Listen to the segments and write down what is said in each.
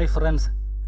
Hi friends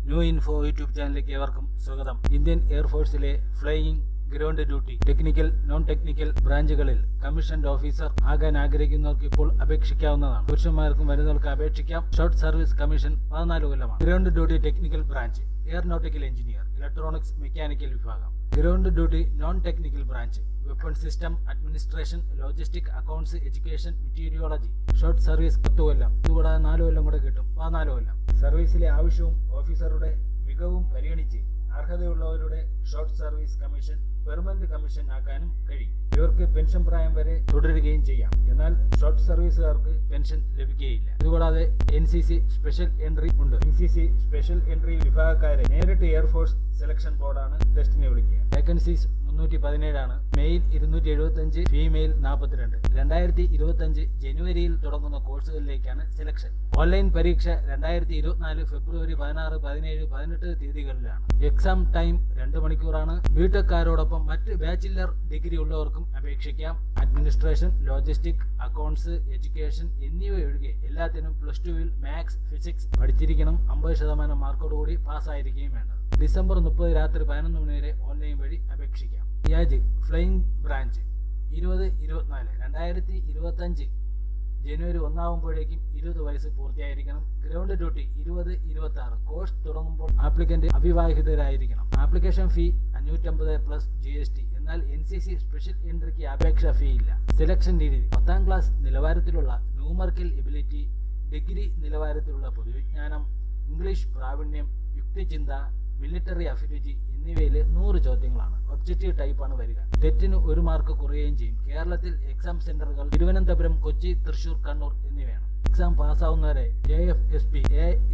new info YouTube ചാനലിലേക്ക് ഏവർക്കും സ്വാഗതം. Indian എയർഫോഴ്സിലെ flying ground duty technical non technical ബ്രാഞ്ചുകളിൽ commissioned officer ആകാൻ ആഗ്രഹിക്കുന്നവർക്ക് ഇപ്പോൾ അപേക്ഷിക്കാവുന്നതാണ്. പുരുഷന്മാർക്കും വരുന്നവർക്ക് അപേക്ഷിക്കാം. ഷോർട്ട് സർവീസ് കമ്മീഷൻ പതിനാല് കൊല്ലമാണ്. Ground duty technical branch aeronautical engineer electronics mechanical വിഭാഗം. Ground duty non technical branch weapon system administration logistic accounts education meteorology short service പത്ത് കൊല്ലം ഇതുകൂടാതെ നാല് കൊല്ലം കൂടെ കിട്ടും. പതിനാല് കൊല്ലം സർവീസിലെ ആവശ്യവും ഓഫീസറുടെ മികവും പരിഗണിച്ച് അർഹതയുള്ളവരുടെ short service commission permanent commission ആക്കാനും കഴിയും. ഇവർക്ക് പെൻഷൻ പ്രായം വരെ തുടരുകയും ചെയ്യാം. എന്നാൽ ഷോർട്ട് സർവീസുകാർക്ക് പെൻഷൻ ലഭിക്കുകയില്ല. ഇതുകൂടാതെ N C C special entry ഉണ്ട്. N C C special entry വിഭാഗക്കാരെ നേരിട്ട് എയർഫോഴ്സ് സെലക്ഷൻ ബോർഡാണ് ടെസ്റ്റിനെ വിളിക്കുക. വേക്കൻസീസ് മുന്നൂറ്റി പതിനേഴാണ് മെയിൽ ഇരുന്നൂറ്റി എഴുപത്തഞ്ച് ഫീമെയിൽ നാൽപ്പത്തിരണ്ട് രണ്ടായിരത്തി ഇരുപത്തഞ്ച് ജനുവരിയിൽ തുടങ്ങുന്ന കോഴ്സുകളിലേക്കാണ് സെലക്ഷൻ. ഓൺലൈൻ പരീക്ഷ രണ്ടായിരത്തി ഇരുപത്തിനാല് ഫെബ്രുവരി പതിനാറ് പതിനേഴ് പതിനെട്ട് തീയതികളിലാണ്. എക്സാം ടൈം രണ്ട് മണിക്കൂറാണ്. ബിടെക്കാരോടൊപ്പം മറ്റ് ബാച്ചിലർ ഡിഗ്രി ഉള്ളവർക്കും അപേക്ഷിക്കാം. അഡ്മിനിസ്ട്രേഷൻ ലോജിസ്റ്റിക് അക്കൗണ്ട്സ് എഡ്യൂക്കേഷൻ എന്നിവ ഒഴികെ എല്ലാത്തിനും പ്ലസ് ടുവിൽ മാത്സ് ഫിസിക്സ് പഠിച്ചിരിക്കണം. അമ്പത് ശതമാനം മാർക്കോടുകൂടി പാസ്സായിരിക്കുകയും വേണ്ടത് ഡിസംബർ മുപ്പത് രാത്രി പതിനൊന്ന് മണി വരെ ഓൺലൈൻ വഴി അപേക്ഷിക്കാം. യാജ് ഫ്ലൈയിങ് ബ്രാഞ്ച് ഇരുപത് ഇരുപത്തിനാല് രണ്ടായിരത്തി ഇരുപത്തഞ്ച് ജനുവരി ഒന്നാകുമ്പോഴേക്കും ഇരുപത് വയസ്സ് പൂർത്തിയായിരിക്കണം. ഗ്രൗണ്ട് ഡ്യൂട്ടി ഇരുപത് ഇരുപത്തി ആറ് കോഴ്സ് തുടങ്ങുമ്പോൾ ആപ്ലിക്കന്റ് അവിവാഹിതരായിരിക്കണം. ആപ്ലിക്കേഷൻ ഫീ അഞ്ഞൂറ്റമ്പത് പ്ലസ് ജി എസ് ടി. എന്നാൽ എൻ സി സി സ്പെഷ്യൽ എൻട്രിക്ക് അപേക്ഷ ഫീ ഇല്ല. സെലക്ഷൻ രീതി പത്താം ക്ലാസ് നിലവാരത്തിലുള്ള ന്യൂമർക്കൽ എബിലിറ്റി ഡിഗ്രി നിലവാരത്തിലുള്ള പൊതുവിജ്ഞാനം ഇംഗ്ലീഷ് പ്രാവീണ്യം യുക്തിചിന്ത മിലിറ്ററി അഫിനിറ്റി എന്നിവയിൽ നൂറ് ചോദ്യങ്ങളാണ്. ഒബ്ജക്റ്റീവ് ടൈപ്പാണ് വരിക. തെറ്റിന് ഒരു മാർക്ക് കുറയുകയും ചെയ്യും. കേരളത്തിൽ എക്സാം സെന്ററുകൾ തിരുവനന്തപുരം കൊച്ചി തൃശൂർ കണ്ണൂർ എന്നിവയാണ്. Exam പാസ്സാവുന്നവരെ A F S B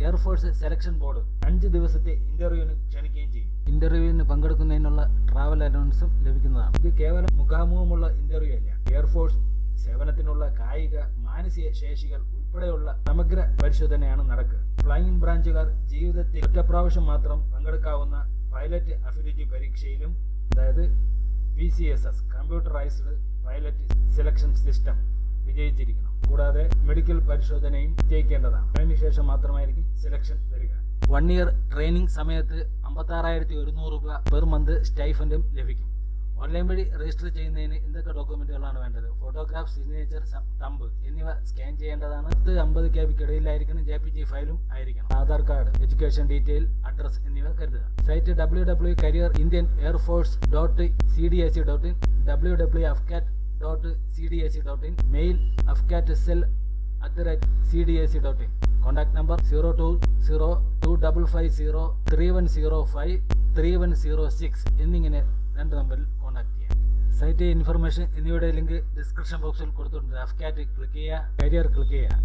air force selection board അഞ്ച് ദിവസത്തെ ഇന്റർവ്യൂവിന് ക്ഷണിക്കുകയും ചെയ്യും. ഇന്റർവ്യൂവിന് പങ്കെടുക്കുന്നതിനുള്ള ട്രാവൽ അലവൻസും ലഭിക്കുന്നതാണ്. ഇത് കേവലം മുഖാമുഖമുള്ള ഇന്റർവ്യൂ അല്ല. എയർഫോഴ്സ് സേവനത്തിനുള്ള കായിക മാനസിക ശേഷികൾ ഉൾപ്പെടെയുള്ള സമഗ്ര പരിശോധനയാണ് നടക്കുക. ഫ്ലൈയിങ് ബ്രാഞ്ചുകാർ ജീവിതത്തിൽ ഒറ്റപ്രാവശ്യം മാത്രം പങ്കെടുക്കാവുന്ന പൈലറ്റ് അഭിരുചി പരീക്ഷയിലും അതായത് P C S S computerised pilot selection system വിജയിച്ചിരിക്കണം. കൂടാതെ മെഡിക്കൽ പരിശോധനയും വിജയിക്കേണ്ടതാണ്. അതിനുശേഷം മാത്രമായിരിക്കും സെലക്ഷൻ വരിക. വൺ ഇയർ ട്രെയിനിങ് സമയത്ത് അമ്പത്താറായിരത്തി ഒരുന്നൂറ് രൂപ പെർ മന്ത് സ്റ്റൈഫൻഡും ലഭിക്കും. ഓൺലൈൻ വഴി രജിസ്റ്റർ ചെയ്യുന്നതിന് എന്തൊക്കെ ഡോക്യുമെന്റുകളാണ് വേണ്ടത്? ഫോട്ടോഗ്രാഫ് സിഗ്നേച്ചർ തമ്പ് എന്നിവ സ്കാൻ ചെയ്യേണ്ടതാണ്. അമ്പത് കെ ബിക്കിടയിലായിരിക്കണം ജെ പി ജി ഫയലും ആയിരിക്കണം. Aadhaar card education detail address എന്നിവ കരുതുക. Site W W career Indian air force dot C D S C dot in W W AFCAT dot C D S C dot in mail AFCAT cell at the rate C D S C dot in contact number zero two zero two double five zero three one zero five three one zero six എന്നിങ്ങനെ രണ്ട് നമ്പറിൽ contact ചെയ്യാം. Site information എന്നിവയുടെ link description ബോക്സിൽ കൊടുത്തിട്ടുണ്ട്. AFCAT click ചെയ്യുക career click ചെയ്യുക.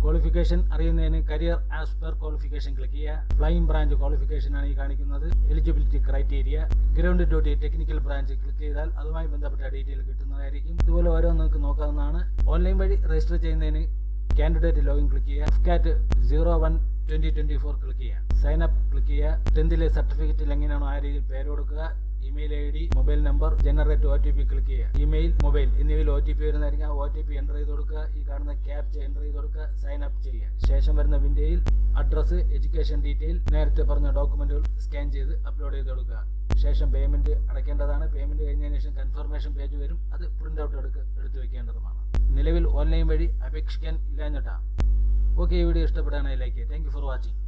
Qualification അറിയുന്നതിന് career as per qualification click ചെയ്യുക. ഫ്ലൈയിങ് ബ്രാഞ്ച് ക്വാളിഫിക്കേഷൻ ആണ് ഈ കാണിക്കുന്നത്. Eligibility criteria ground duty technical branch click ചെയ്താൽ അതുമായി ബന്ധപ്പെട്ട ഡീറ്റെയിൽ കിട്ടുന്നതായിരിക്കും. ഇതുപോലെ ഓരോ നിങ്ങൾക്ക് നോക്കാവുന്നതാണ്. ഓൺലൈൻ വഴി രജിസ്റ്റർ ചെയ്യുന്നതിന് കാൻഡിഡേറ്റ് ലോഗിൻ ക്ലിക്ക് ചെയ്യുക. Scat zero one twenty twenty four click ചെയ്യുക. സൈൻ അപ്പ് ക്ലിക്ക് ചെയ്യുക. ടെൻത്തിലെ സർട്ടിഫിക്കറ്റിൽ എങ്ങനെയാണോ ആ രീതിയിൽ പേര് കൊടുക്കുക. Email I D mobile number generate O T P click ചെയ്യുക. ഇമെയിൽ മൊബൈൽ എന്നിവയിൽ ഒ ടി പി വരുന്നതായിരിക്കും. ആ ഒ ടി പി എന്റർ ചെയ്ത് കൊടുക്കുക. ഈ കാണുന്ന ക്യാപ്ച എന്റർ ചെയ്ത് കൊടുക്കുക. സൈൻ അപ്പ് ചെയ്യുക. ശേഷം വരുന്ന വിൻഡോയിൽ അഡ്രസ്സ് എഡ്യൂക്കേഷൻ ഡീറ്റെയിൽ നേരത്തെ പറഞ്ഞ ഡോക്യുമെന്റുകൾ സ്കാൻ ചെയ്ത് അപ്ലോഡ് ചെയ്ത് കൊടുക്കുക. ശേഷം പേയ്മെന്റ് അടയ്ക്കേണ്ടതാണ്. പേയ്മെന്റ് കഴിഞ്ഞതിന് ശേഷം കൺഫർമേഷൻ പേജ് വരും. അത് പ്രിന്റ് ഔട്ട് എടുക്കുക എടുത്തു വെക്കേണ്ടതുമാണ്. നിലവിൽ ഓൺലൈൻ വഴി അപേക്ഷിക്കാൻ ഇല്ലാഞ്ഞിട്ടാണ് ഓക്കെ ഈ വീഡിയോ ഇഷ്ടപ്പെടുകയാണെങ്കിൽ ലൈക്ക് താങ്ക് ഫോർ വാച്ചിങ്